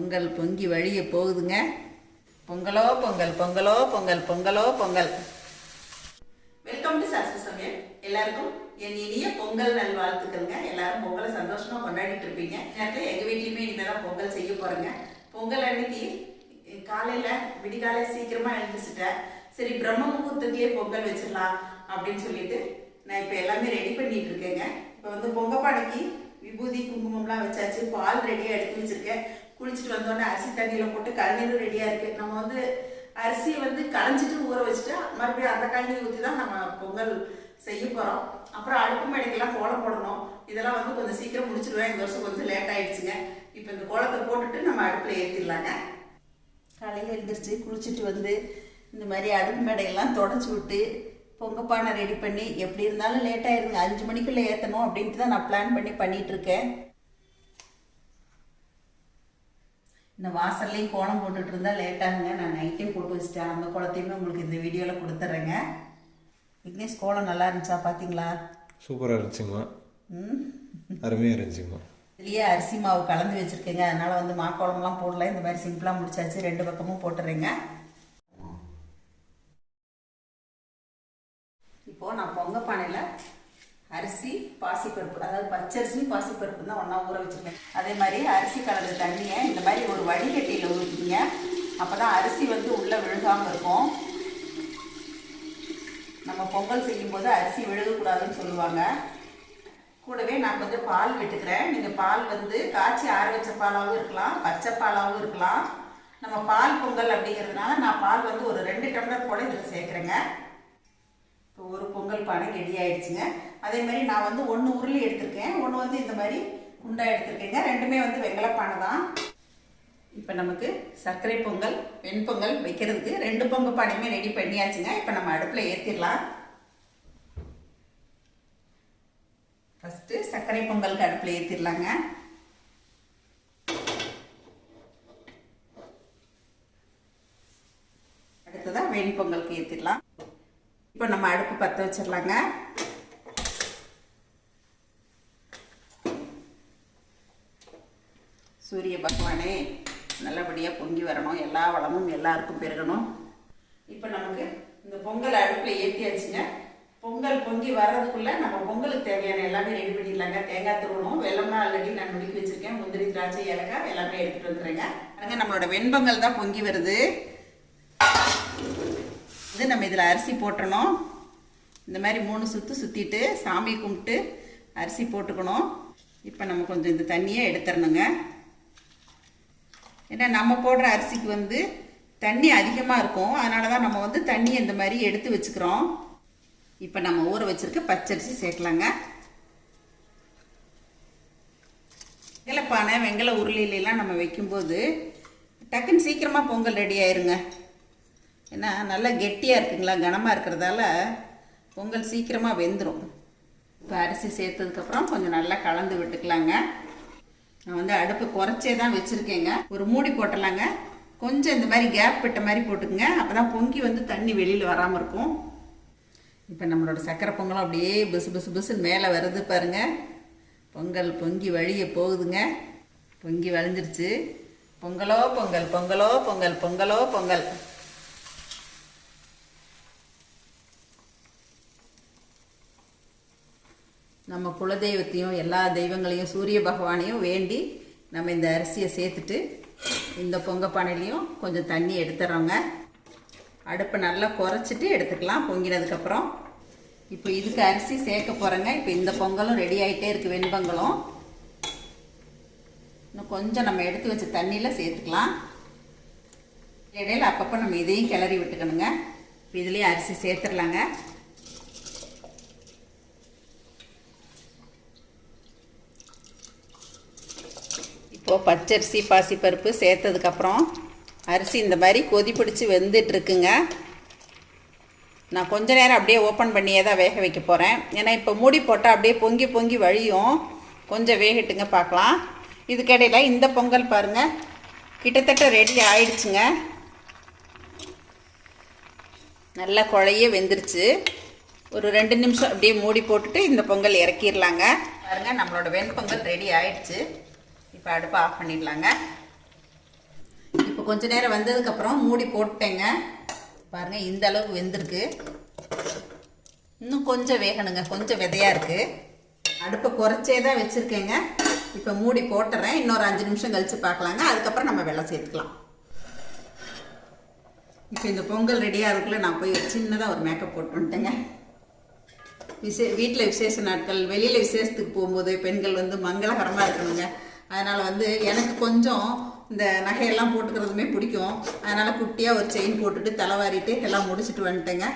பொங்கல் பொங்கி வழிய போகுதுங்க. பொங்கலோ பொங்கல் பொங்கலோ பொங்கல் பொங்கலோ பொங்கல். வெல்கம் டு சாஸ்திர சமையல் எல்லாருக்கும் என் இனிய பொங்கல் நல்வாழ்த்துக்கள்ங்க. எல்லாரும் பொங்கலை சந்தோஷமா கொண்டாடிட்டு இருப்பீங்க. நேரத்தில் எங்க வீட்லயுமே இனிமேல் தான் பொங்கல் செய்ய போறேங்க. பொங்கல் அன்னைக்கு காலையில விடிகாலை சீக்கிரமா எழுந்துச்சுட்டேன் சரி பிரம்ம முகூர்த்தத்திலேயே பொங்கல் வச்சிடலாம் அப்படின்னு சொல்லிட்டு நான் இப்போ எல்லாமே ரெடி பண்ணிட்டு இருக்கேங்க. இப்போ வந்து பொங்கப்பானைக்கு விபூதி குங்குமம்லாம் வச்சாச்சு. பால் ரெடியாக எடுத்து வச்சிருக்கேன். குளிச்சுட்டு வந்தோடனே அரிசி தண்ணியில் போட்டு கழுநீரும் ரெடியாக இருக்குது நம்ம வந்து அரிசியை வந்து களைஞ்சிட்டு ஊற வச்சுட்டா மறுபடியும் அந்த கழுநீர் ஊற்றி தான் நம்ம பொங்கல் செய்ய போகிறோம் அப்புறம் அடுப்பு மேடைக்கெல்லாம் கோலம் போடணும். இதெல்லாம் வந்து கொஞ்சம் சீக்கிரம் முடிச்சிடுவேன் இந்த வருஷம் கொஞ்சம் லேட் ஆயிடுச்சுங்க. இப்போ இந்த கோலத்தை போட்டுட்டு நம்ம அடுப்பில் ஏற்றிடலாங்க காலையில் எழுந்திரிச்சு குளிச்சுட்டு வந்து இந்த மாதிரி அடுப்பு மேடையெல்லாம் தொடச்சி விட்டு பொங்கப்பானை ரெடி பண்ணி எப்படி இருந்தாலும் லேட் ஆயிருங்க. அஞ்சு மணிக்குள்ளே ஏற்றணும் அப்படின்ட்டு தான் நான் பிளான் பண்ணி பண்ணிகிட்ருக்கேன் இருக்கேன் இந்த வாசல்லையும் கோலம் போட்டுட்டு இருந்தா லேட் ஆகுங்க. நான் நைட்டே போட்டு வச்சிட்டேன். அந்த கோலத்தையுமே உங்களுக்கு இந்த வீடியோவில் கொடுத்துட்றேங்க விக்னேஷ் கோலம் நல்லா இருந்துச்சா? பார்த்தீங்களா சூப்பராக இருந்துச்சுங்கம்மா. ம். அருமையாக இருந்துச்சுங்கம்மா. இதுலேயே அரிசி மாவு கலந்து வச்சுருக்கேங்க. அதனால் வந்து மாக்கோளம்லாம் போடல. இந்த மாதிரி சிம்பிளாக முடிச்சாச்சு. ரெண்டு பக்கமும் போட்டுறேங்க. இப்போது நான் பொங்க பானையில் அரிசி பாசிப்பருப்பு. அதாவது பச்சரிசி பாசிப்பருப்பு தான் ஒன்றா ஊற வச்சுருக்கேன். அதே மாதிரி அரிசி கலந்த தண்ணியை இந்த மாதிரி ஒரு வடிகட்டியில் ஊற்றிங்க அப்போ தான் அரிசி வந்து உள்ளே விழுகாமல் இருக்கும். நம்ம பொங்கல் செய்யும்போது அரிசி விழுகக்கூடாதுன்னு சொல்லுவாங்க. கூடவே நான் கொஞ்சம் பால் விட்டுக்கிறேன். நீங்கள் பால் வந்து காய்ச்சி ஆற வச்ச பாலாகவும் இருக்கலாம் பச்சை பாலாகவும் இருக்கலாம். நம்ம பால் பொங்கல் அப்படிங்கிறதுனால நான் பால் வந்து ஒரு ரெண்டு டம்ளர் கூட இதில் சேர்க்குறேங்க. இப்போ ஒரு பொங்கல் பானை ரெடி ஆயிடுச்சுங்க. அதே மாதிரி நான் வந்து ஒன்று உருளி எடுத்திருக்கேன் ஒன்று வந்து இந்த மாதிரி உண்டா எடுத்திருக்கேங்க. ரெண்டுமே வந்து வெங்கலப்பானை தான். இப்போ நமக்கு சர்க்கரை பொங்கல் வெண்பொங்கல் வைக்கிறதுக்கு ரெண்டு பொங்கல் பானையுமே ரெடி பண்ணியாச்சுங்க. இப்போ நம்ம அடுப்பில் ஏற்றிடலாம் ஃபஸ்ட்டு சர்க்கரை பொங்கலுக்கு அடுப்பில் ஏற்றிடலாங்க அடுத்ததாக வெண்பொங்கலுக்கு ஏற்றிடலாம் இப்போ நம்ம அடுப்பு பற்ற வச்சிடலாங்க. சூரிய பகவானே நல்லபடியாக பொங்கி வரணும். எல்லா வளமும் எல்லாருக்கும் பெருகணும். இப்போ நமக்கு இந்த பொங்கல் அடுப்பில் ஏற்றியாச்சுங்க பொங்கல் பொங்கி வர்றதுக்குள்ளே நம்ம பொங்கலுக்கு தேவையான எல்லாமே ரெடி பண்ணிடலாங்க. தேங்காய் துருவணும் வெள்ளம்லாம் ஆல்ரெடி நான் முடிக்க வச்சுருக்கேன். முந்திரி திராட்சை ஏலக்காய் எல்லாமே எடுத்துகிட்டு வந்துடுறேங்க. பாருங்க நம்மளோட வெண்பொங்கல் தான் பொங்கி வருது. இது நம்ம இதில் அரிசி போட்டணும் இந்த மாதிரி மூணு சுற்று சுற்றிட்டு சாமி கும்பிட்டு அரிசி போட்டுக்கணும். இப்போ நம்ம கொஞ்சம் இந்த தண்ணியை எடுத்துடணுங்க. ஏன்னா நம்ம போடுற அரிசிக்கு வந்து தண்ணி அதிகமாக இருக்கும். அதனால தான் நம்ம வந்து தண்ணி இந்த மாதிரி எடுத்து வச்சுக்கிறோம். இப்போ நம்ம ஊற வச்சுருக்க பச்சரிசி சேர்க்கலாங்க. வெங்கலப்பானை வெங்கல உருளிலாம் நம்ம வைக்கும்போது டக்குன்னு சீக்கிரமாக பொங்கல் ரெடி ஆயிருங்க. ஏன்னா நல்லா கெட்டியாக இருக்குங்களா? கனமாக இருக்கிறதால பொங்கல் சீக்கிரமாக வெந்துடும் இப்போ அரிசி சேர்த்ததுக்கப்புறம் கொஞ்சம் நல்லா கலந்து விட்டுக்கலாங்க. நான் வந்து அடுப்பு குறைச்சே தான் வச்சுருக்கேங்க. ஒரு மூடி போட்டலாங்க. கொஞ்சம் இந்த மாதிரி கேப் விட்ட மாதிரி போட்டுக்குங்க. அப்போ தான் பொங்கி வந்து தண்ணி வெளியில் வராமல் இருக்கும். இப்போ நம்மளோட சக்கரை பொங்கலும் அப்படியே பிசு பிசு பிசுன்னு மேலே வருது பாருங்க. பொங்கல் பொங்கி வழிய போகுதுங்க. பொங்கி வளைஞ்சிருச்சு பொங்கலோ பொங்கல் பொங்கலோ பொங்கல் பொங்கலோ பொங்கல். நம்ம குலதெய்வத்தையும் எல்லா தெய்வங்களையும் சூரிய பகவானையும் வேண்டி நம்ம இந்த அரிசியை சேர்த்துட்டு இந்த பொங்க பானையிலையும் கொஞ்சம் தண்ணி எடுத்துடுறோங்க. அடுப்பை நல்லா குறைச்சிட்டு எடுத்துக்கலாம் பொங்கினதுக்கப்புறம் இப்போ இதுக்கு அரிசி சேர்க்க போகிறேங்க இப்போ இந்த பொங்கலும் ரெடி ஆகிட்டே இருக்குது வெண்பொங்கலும். இன்னும் கொஞ்சம் நம்ம எடுத்து வச்ச தண்ணியில் சேர்த்துக்கலாம். இடையில அப்பப்போ நம்ம இதையும் கிளறி விட்டுக்கணுங்க. இப்போ இதுலேயும் அரிசி சேர்த்துடலாங்க. இப்போது பச்சரிசி பாசிப்பருப்பு சேர்த்ததுக்கப்புறம் அரிசி இந்த மாதிரி கொதி பிடிச்சி வெந்துட்டுருக்குங்க. நான் கொஞ்ச நேரம் அப்படியே ஓப்பன் பண்ணியே தான் வேக வைக்க போகிறேன் ஏன்னா இப்போ மூடி போட்டால் அப்படியே பொங்கி பொங்கி வழியும். கொஞ்சம் வேகட்டுங்க பார்க்கலாம். இதுக்கடையில் இந்த பொங்கல் பாருங்கள் கிட்டத்தட்ட ரெடி ஆயிடுச்சுங்க. நல்லா குழைய வெந்துருச்சு. ஒரு ரெண்டு நிமிஷம் அப்படியே மூடி போட்டுட்டு இந்த பொங்கல் இறக்கிடலாங்க பாருங்க நம்மளோட வெண்பொங்கல் ரெடி ஆயிடுச்சு. இப்போ அடுப்பை ஆஃப் பண்ணிடலாங்க. இப்போ கொஞ்ச நேரம் வந்ததுக்கப்புறம் மூடி போட்டேங்க பாருங்கள் இந்த அளவுக்கு வெந்திருக்கு. இன்னும் கொஞ்சம் வேகணுங்க கொஞ்சம் விதையாக இருக்குது அடுப்பை குறைச்சே தான் வச்சுருக்கேங்க. இப்போ மூடி போட்டுறேன். இன்னொரு அஞ்சு நிமிஷம் கழித்து பார்க்கலாங்க. அதுக்கப்புறம் நம்ம வெள்ளம் சேர்த்துக்கலாம். இப்போ இந்த பொங்கல் ரெடியாக இருக்குள்ள நான் போய் சின்னதாக ஒரு மேக்கப் போட்டு வந்துட்டேங்க. விசே வீட்டில் விசேஷ நாட்கள் வெளியில் விசேஷத்துக்கு போகும்போது பெண்கள் வந்து மங்களகரமாக இருக்கணுங்க. அதனால் வந்து எனக்கு கொஞ்சம் இந்த நகையெல்லாம் போட்டுக்கிறதுமே பிடிக்கும். அதனால் குட்டியாக ஒரு செயின் போட்டுட்டு தலைவாரிட்டு எல்லாம் முடிச்சுட்டு வந்துட்டேங்க.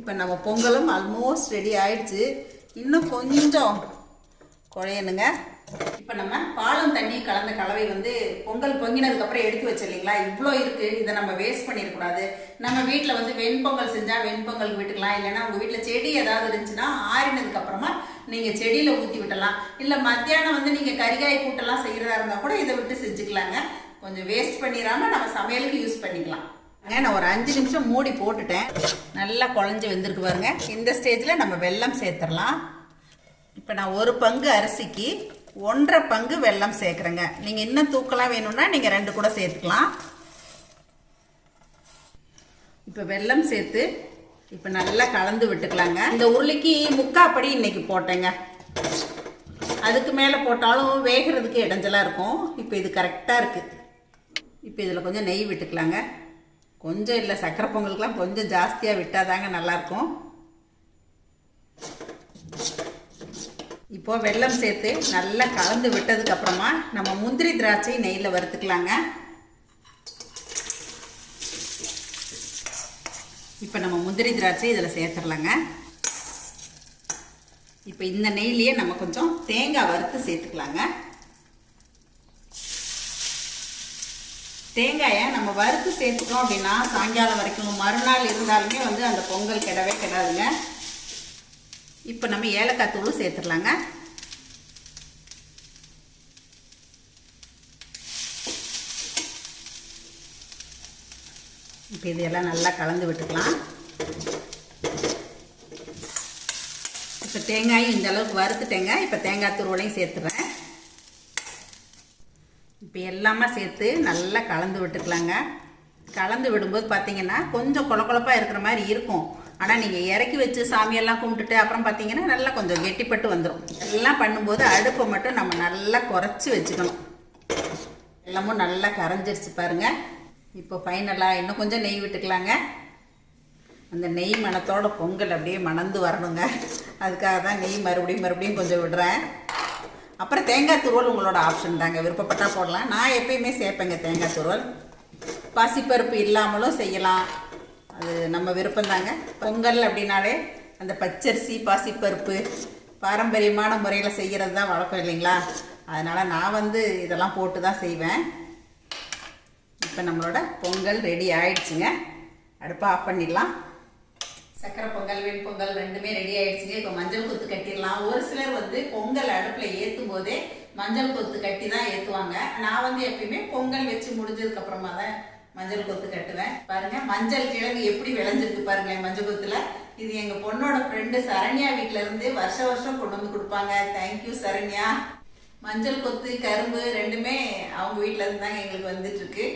இப்போ நம்ம பொங்கலும் ஆல்மோஸ்ட் ரெடி ஆயிடுச்சு. இன்னும் கொஞ்சம் குழையணுங்க. இப்போ நம்ம பாலும் தண்ணி கலந்த கலவை வந்து பொங்கல் பொங்கினதுக்கப்புறம் எடுத்து வச்சு இல்லைங்களா? இவ்வளோ இருக்குது இதை நம்ம வேஸ்ட் பண்ணிடக்கூடாது நம்ம வீட்டில் வந்து வெண்பொங்கல் செஞ்சால் வெண்பொங்கல் விட்டுக்கலாம். இல்லைன்னா உங்கள் வீட்டில் செடி ஏதாவது இருந்துச்சுன்னா ஆறினதுக்கப்புறமா நீங்கள் செடியில் ஊற்றி விட்டலாம். இல்லை மத்தியானம் வந்து நீங்கள் கறிகாய் கூட்டெல்லாம் செய்கிறதா இருந்தால் கூட இதை விட்டு செஞ்சுக்கலாங்க. கொஞ்சம் வேஸ்ட் பண்ணிடாம நம்ம சமையலுக்கு யூஸ் பண்ணிக்கலாம். நான் ஒரு அஞ்சு நிமிஷம் மூடி போட்டுட்டேன். நல்லா குழஞ்சி வெந்திருக்கு பாருங்க. இந்த ஸ்டேஜில் நம்ம வெல்லம் சேர்த்துடலாம். இப்போ நான் ஒரு பங்கு அரிசிக்கு ஒன்றரை பங்கு வெல்லம் சேர்க்குறேங்க. நீங்கள் இன்னும் தூக்கலாம் வேணும்னா நீங்கள் ரெண்டு கூட சேர்த்துக்கலாம். இப்போ வெல்லம் சேர்த்து இப்போ நல்லா கலந்து விட்டுக்கலாங்க. இந்த உருளைக்கு முக்காப்படி இன்னைக்கு போட்டேங்க. அதுக்கு மேலே போட்டாலும் வேகிறதுக்கு இடைஞ்சலாக இருக்கும். இப்போ இது கரெக்டாக இருக்குது இப்போ இதில் கொஞ்சம் நெய் விட்டுக்கலாங்க. கொஞ்சம் இல்லை சக்கரை பொங்கலுக்கெலாம் கொஞ்சம் ஜாஸ்தியாக விட்டாதாங்க நல்லாயிருக்கும் இப்போ வெல்லம் சேர்த்து நல்லா கலந்து விட்டதுக்கப்புறமா நம்ம முந்திரி திராட்சை நெய்யில் வறுத்துக்கலாங்க. இப்போ நம்ம முந்திரி திராட்சை இதில் சேர்த்துடலாங்க இப்போ இந்த நெய்லேயே நம்ம கொஞ்சம் தேங்காய் வறுத்து சேர்த்துக்கலாங்க. தேங்காயை நம்ம வறுத்து சேர்த்துட்டோம் அப்படின்னா சாயங்காலம் வரைக்கும் மறுநாள் இருந்தாலுமே வந்து அந்த பொங்கல் கெடவே கெடாதுங்க. இப்போ நம்ம ஏலக்காய் தூள் சேர்த்துடலாங்க. இப்போ இதெல்லாம் நல்லா கலந்து விட்டுக்கலாம். இப்போ தேங்காயும் இந்த அளவுக்கு வறுத்துட்டேங்க இப்போ தேங்காய் துருவலையும் சேர்த்துறேன். இப்போ எல்லாமே சேர்த்து நல்லா கலந்து விட்டுக்கலாங்க. கலந்து விடும்போது பார்த்தீங்கன்னா கொஞ்சம் கொல கொலப்பாக இருக்கிற மாதிரி இருக்கும். ஆனால் நீங்கள் இறக்கி வச்சு சாமியெல்லாம் கும்பிட்டுட்டு அப்புறம் பார்த்தீங்கன்னா நல்லா கொஞ்சம் கெட்டிப்பட்டு வந்துடும் எல்லாம் பண்ணும்போது அடுப்பை மட்டும் நம்ம நல்லா குறைச்சி வச்சுக்கணும். எல்லாமும் நல்லா கரைஞ்சிருச்சு பாருங்கள் இப்போ ஃபைனலாக இன்னும் கொஞ்சம் நெய் விட்டுக்கலாங்க. அந்த நெய் மணத்தோட பொங்கல் அப்படியே மணந்து வரணுங்க. அதுக்காக தான் நெய் மறுபடியும் மறுபடியும் கொஞ்சம் விடுறேன். அப்புறம் தேங்காய் துருவல் உங்களோட ஆப்ஷன் தாங்க. விருப்பப்பட்டால் போடலாம். நான் எப்பயுமே சேர்ப்பேங்க தேங்காய் துருவல். பாசிப்பருப்பு இல்லாமலும் செய்யலாம். அது நம்ம விருப்பந்தாங்க பொங்கல் அப்படின்னாலே அந்த பச்சரிசி பாசிப்பருப்பு பாரம்பரியமான முறையில் செய்கிறது தான் வழக்கம் இல்லைங்களா? அதனால் நான் வந்து இதெல்லாம் போட்டு தான் செய்வேன். இப்போ நம்மளோட பொங்கல் ரெடி ஆயிடுச்சுங்க. அடுப்பை ஆஃப் பண்ணிடலாம். சக்கரை பொங்கல் வெண்பொங்கல் ரெண்டுமே ரெடி ஆயிடுச்சுங்க. இப்போ மஞ்சள் கொத்து கட்டிடலாம். ஒரு சிலர் வந்து பொங்கல் அடுப்பில் ஏற்றும் போதே மஞ்சள் கொத்து கட்டி தான் ஏற்றுவாங்க நான் வந்து எப்பயுமே பொங்கல் வச்சு முடிஞ்சதுக்கு அப்புறமா தான் மஞ்சள் கொத்து கட்டுவேன். பாருங்க மஞ்சள் கிழங்கு எப்படி விளைஞ்சிருக்கு பாருங்களேன் மஞ்சள் கொத்துல. இது எங்க பொண்ணோட ஃப்ரெண்டு சரண்யா வீட்ல இருந்து வருஷ வருஷம் கொண்டு வந்து கொடுப்பாங்க. Thank you Saranya. மஞ்சள் கொத்து கரும்பு ரெண்டுமே அவங்க வீட்ல இருந்து தாங்க எங்களுக்கு வந்துட்டு இருக்கு.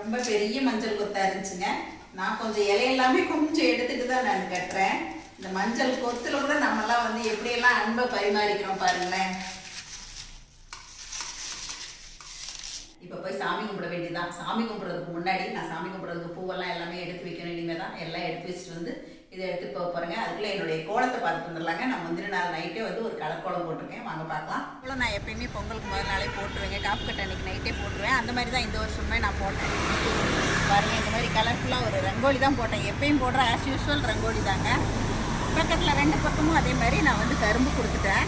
ரொம்ப பெரிய மஞ்சள் கொத்தா இருந்துச்சுங்க. நான் கொஞ்சம் இலையெல்லாமே கொஞ்சம் எடுத்துட்டு தான் நான் கட்டுறேன். இந்த மஞ்சள் கொத்துல கூட நம்மலாம் வந்து எப்படியெல்லாம் அன்பை பரிமாறிக்கிறோம் பாருங்களேன். இப்போ போய் சாமி கும்பிட வேண்டியதுதான். சாமி கும்பிட்றதுக்கு முன்னாடி நான் சாமி கும்பிட்றதுக்கு பூவெல்லாம் எல்லாமே எடுத்து வைக்கணும். இனிமேல் தான் எல்லாம் எடுத்து வச்சுட்டு வந்து இதை எடுத்து போக போகிறேங்க அதுக்குள்ளே என்னுடைய கோலத்தை பார்த்துட்டு வந்துடலாங்க. நான் முந்தின நாள் நைட்டே வந்து ஒரு கலர் கோலம் போட்டிருக்கேன். வாங்க பார்க்கலாம். இவ்வளோ நான் எப்பயுமே பொங்கலுக்கு முதல் நாளே போட்டுருவேங்க. காப்பு கட்ட அன்னைக்கு நைட்டே போட்டுருவேன். அந்த மாதிரி தான் இந்த வருஷமே நான் போட்டேன். பாருங்க இந்த மாதிரி கலர்ஃபுல்லாக ஒரு ரங்கோலி தான் போட்டேன். எப்பயும் போடுற ஆஸ் யூஸ்வல் ரங்கோலி தாங்க. பக்கத்தில் ரெண்டு பக்கமும் அதே மாதிரி நான் வந்து கரும்பு கொடுத்துட்டேன்.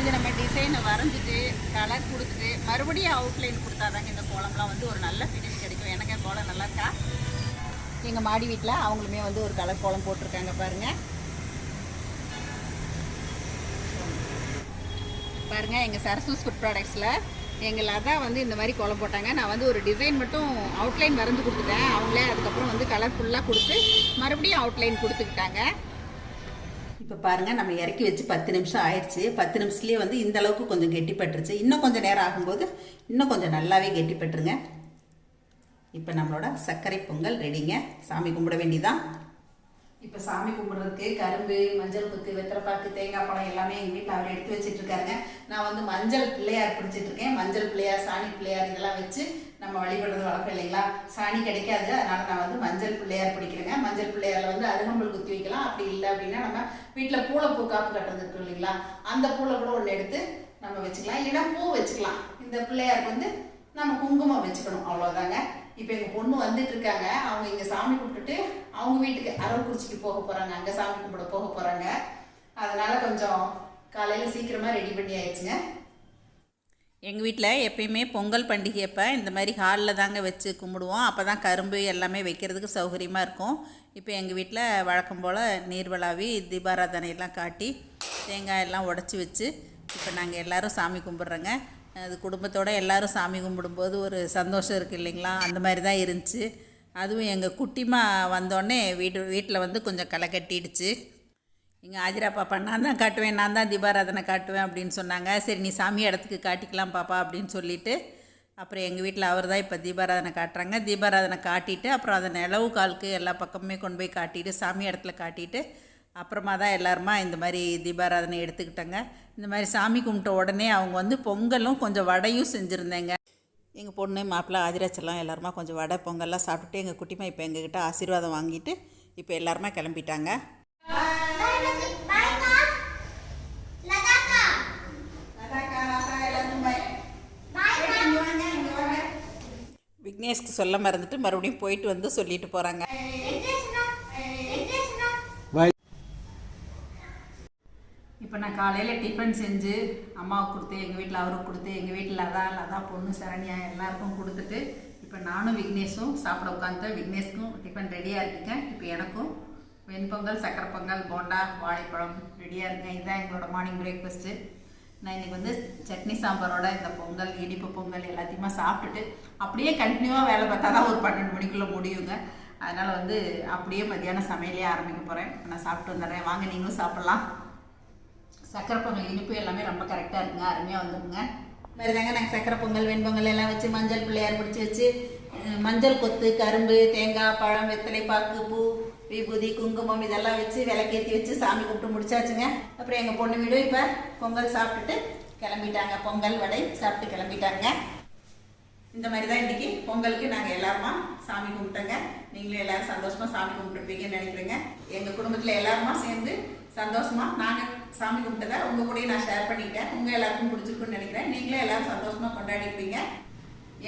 இது நம்ம டிசைனை வரைஞ்சிட்டு கலர் கொடுத்துட்டு மறுபடியும் அவுட்லைன் கொடுத்தாதாங்க இந்த கோலம்லாம் வந்து ஒரு நல்ல ஃபினிஷ் கோலம் நல்லா இருக்கா? எங்கள் மாடி வீட்டில் அவங்களுமே வந்து ஒரு கலர் கோலம் போட்டிருக்காங்க பாருங்க. பாருங்கள் எங்கள் சரசூஸ் ஃபுட் ப்ராடக்ட்ஸில் எங்கள் லதா வந்து இந்த மாதிரி கோலம் போட்டாங்க. நான் வந்து ஒரு டிசைன் மட்டும் அவுட்லைன் வரைஞ்சி கொடுத்துட்டேன். அவங்களே அதுக்கப்புறம் வந்து கலர் ஃபுல்லாக கொடுத்து மறுபடியும் அவுட்லைன் கொடுத்துக்கிட்டாங்க. இப்போ இப்போ பாருங்கள் நம்ம இறக்கி வச்சு பத்து நிமிஷம் ஆயிடுச்சு. பத்து நிமிஷத்துலேயே வந்து இந்த அளவுக்கு கொஞ்சம் கெட்டிப்பட்டுருச்சு. இன்னும் கொஞ்சம் நேரம் ஆகும்போது இன்னும் கொஞ்சம் நல்லாவே கெட்டிப்பட்டுருங்க. இப்போ நம்மளோட சர்க்கரை பொங்கல் ரெடிங்க. சாமி கும்பிட வேண்டிதான் இப்போ சாமி கும்பிட்றதுக்கு கரும்பு மஞ்சள் குத்து வெத்தலைப்பாக்கு தேங்காய் பழம் எல்லாமே எங்கள் வீட்டில் அவர் எடுத்து வச்சுட்டு இருக்காருங்க நான் வந்து மஞ்சள் பிள்ளையார் பிடிச்சிட்டு இருக்கேன் மஞ்சள் பிள்ளையார் சாணி பிள்ளையார் இதெல்லாம் வச்சு நம்ம வழிபடுறது வழக்கம் இல்லைங்களா? சாணி கிடைக்காது. அதனால நான் வந்து மஞ்சள் பிள்ளையார் பிடிக்கிறேங்க. மஞ்சள் பிள்ளையாரில் வந்து அருகம்புல் குத்தி வைக்கலாம். அப்படி இல்லை அப்படின்னா நம்ம வீட்டில் பூளைப்பூ காப்பு கட்டுறது இருக்கும் இல்லைங்களா? அந்த பூளை கூட ஒன்று எடுத்து நம்ம வச்சுக்கலாம். இல்லைன்னா பூ வச்சுக்கலாம். இந்த பிள்ளையாருக்கு வந்து நம்ம குங்குமம் வச்சுக்கணும். அவ்வளோதாங்க இப்போ எங்கள் பொண்ணு வந்துட்டு இருக்காங்க. அவங்க இங்கே சாமி கும்பிட்டுட்டு அவங்க வீட்டுக்கு அரவக்குறிச்சிக்கு போக போகிறாங்க அங்கே சாமி கும்பிட போக போகிறாங்க அதனால கொஞ்சம் காலையில் சீக்கிரமாக ரெடி பண்ணி ஆயிடுச்சுங்க. எங்கள் வீட்டில் எப்பயுமே பொங்கல் பண்டிகை அப்போ இந்த மாதிரி ஹாலில் தாங்க வச்சு கும்பிடுவோம். அப்போ தான் கரும்பு எல்லாமே வைக்கிறதுக்கு சௌகரியமாக இருக்கும். இப்போ எங்கள் வீட்டில் வழக்கம் போல் நீர்வளாவி தீபாராதனை எல்லாம் காட்டி தேங்காய் எல்லாம் உடச்சி வச்சு இப்போ நாங்கள் எல்லாரும் சாமி கும்பிட்றோங்க. அது குடும்பத்தோடு எல்லாரும் சாமி கும்பிடும்போது ஒரு சந்தோஷம் இருக்குது இல்லைங்களா? அந்த மாதிரி தான் இருந்துச்சு. அதுவும் எங்கள் குட்டிமா வந்தோடனே வீடு வீட்டில் வந்து கொஞ்சம் களை கட்டிடுச்சு. எங்கள் ஆதிரா பாப்பா நான் தான் காட்டுவேன் நான் தான் தீபாராதனை காட்டுவேன் அப்படின்னு சொன்னாங்க. சரி நீ சாமி இடத்துக்கு காட்டிக்கலாம் பாப்பா அப்படின்னு சொல்லிட்டு அப்புறம் எங்கள் வீட்டில் அவர் தான் இப்போ தீபாராதனை காட்டுறாங்க. தீபாராதனை காட்டிட்டு அப்புறம் அதை நிலவு காலுக்கு எல்லா பக்கமுமே கொண்டு போய் காட்டிட்டு சாமி இடத்துல காட்டிட்டு அப்புறமா தான் எல்லாருமா இந்த மாதிரி தீபாராதனை எடுத்துக்கிட்டேங்க. இந்த மாதிரி சாமி கும்பிட்ட உடனே அவங்க வந்து பொங்கலும் கொஞ்சம் வடையும் செஞ்சுருந்தேங்க. எங்கள் பொண்ணு மாப்பிள்ளை ஆதிராச்செல்லாம் எல்லாருமா கொஞ்சம் வடை பொங்கல்லாம் சாப்பிட்டுட்டு எங்கள் குட்டிமா இப்போ எங்ககிட்ட ஆசீர்வாதம் வாங்கிட்டு இப்போ எல்லாருமா கிளம்பிட்டாங்க. விக்னேஷ்க்கு சொல்ல மறந்துட்டு மறுபடியும் போயிட்டு வந்து சொல்லிட்டு போகிறாங்க பாய் இப்போ நான் காலையில் டிஃபன் செஞ்சு அம்மாவுக்கு கொடுத்து எங்கள் வீட்டில் அவருக்கு கொடுத்து எங்கள் வீட்டில் அதான் அதான் பொண்ணு சரண்யா எல்லாருக்கும் கொடுத்துட்டு இப்போ நானும் விக்னேஷும் சாப்பிட உட்காந்து விக்னேஷ்க்கும் டிஃபன் ரெடியாக இருக்குங்க இப்போ எனக்கும் வெண்பொங்கல் சக்கரை பொங்கல் போண்டா வாழைப்பழம் ரெடியாக இருக்குங்க இதுதான் எங்களோட மார்னிங் பிரேக்ஃபாஸ்ட்டு நான் இன்றைக்கி வந்து சட்னி சாம்பாரோட இந்த பொங்கல் இனிப்பு பொங்கல் எல்லாத்தையுமே சாப்பிட்டுட்டு அப்படியே கண்டினியூவாக வேலை பார்த்தா தான் ஒரு பன்னெண்டு மணிக்குள்ளே முடியுங்க. அதனால் வந்து அப்படியே மத்தியானம் சமையலே ஆரம்பிக்க போகிறேன் நான் சாப்பிட்டு வந்துடுறேன். வாங்க நீங்களும் சாப்பிட்லாம். சக்கரை பொங்கல் இனிப்பு எல்லாமே ரொம்ப கரெக்டாக இருக்குங்க. அருமையாக வந்துடுங்க மாதிரி தாங்க நாங்கள் சக்கரை பொங்கல் வெண்பொங்கல் எல்லாம் வச்சு மஞ்சள் பிள்ளையார் பிடிச்சி வச்சு மஞ்சள் கொத்து கரும்பு தேங்காய் பழம் வெத்தலை பாக்கு பூ விபூதி குங்குமம் இதெல்லாம் வச்சு விளக்கேற்றி வச்சு சாமி கும்பிட்டு முடிச்சாச்சுங்க. அப்புறம் எங்கள் பொண்ணு வீடும் இப்போ பொங்கல் சாப்பிட்டுட்டு கிளம்பிட்டாங்க. பொங்கல் வடை சாப்பிட்டு கிளம்பிட்டாங்க. இந்த மாதிரி தான் இன்றைக்கி பொங்கலுக்கு நாங்கள் எல்லாருமா சாமி கும்பிட்டோங்க. நீங்களும் எல்லாரும் சந்தோஷமாக சாமி கும்பிட்டுருப்பீங்கன்னு நினைக்கிறேங்க. எங்கள் குடும்பத்தில் எல்லாருமா சேர்ந்து சந்தோஷமா? நாங்கள் சாமி கும்பிட்டதை உங்கள் கூட நான் ஷேர் பண்ணிட்டேன். உங்கள் எல்லாருக்கும் பிடிச்சிருக்குன்னு நினைக்கிறேன். நீங்களும் எல்லாரும் சந்தோஷமா கொண்டாடிப்பீங்க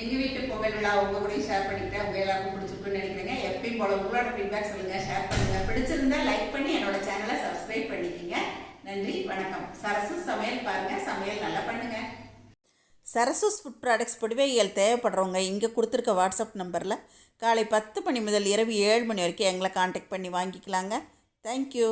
எங்கள் வீட்டு பொங்கல் விழா உங்கள் கூட ஷேர் பண்ணிக்கிட்டேன். உங்கள் எல்லாருக்கும் பிடிச்சிருக்குன்னு நினைக்கிறேங்க. எப்பயும் போல உங்களோட ஃபீட்பேக் சொல்லுங்கள் ஷேர் பண்ணுங்கள் பிடிச்சிருந்தா லைக் பண்ணி என்னோட சேனலை சப்ஸ்கிரைப் பண்ணிக்கோங்க. நன்றி வணக்கம். சரசு சமையல் பாருங்கள் சமையல் நல்லா பண்ணுங்க. சரசூஸ் ஃபுட் ப்ராடக்ட்ஸ் புடிவைகள் தேவைப்படுறவங்க இங்கே கொடுத்துருக்க வாட்ஸ்அப் நம்பரில் காலை பத்து மணி முதல் இரவு ஏழு மணி வரைக்கும் எங்களை காண்டாக்ட் பண்ணி வாங்கிக்கலாங்க. தேங்க்யூ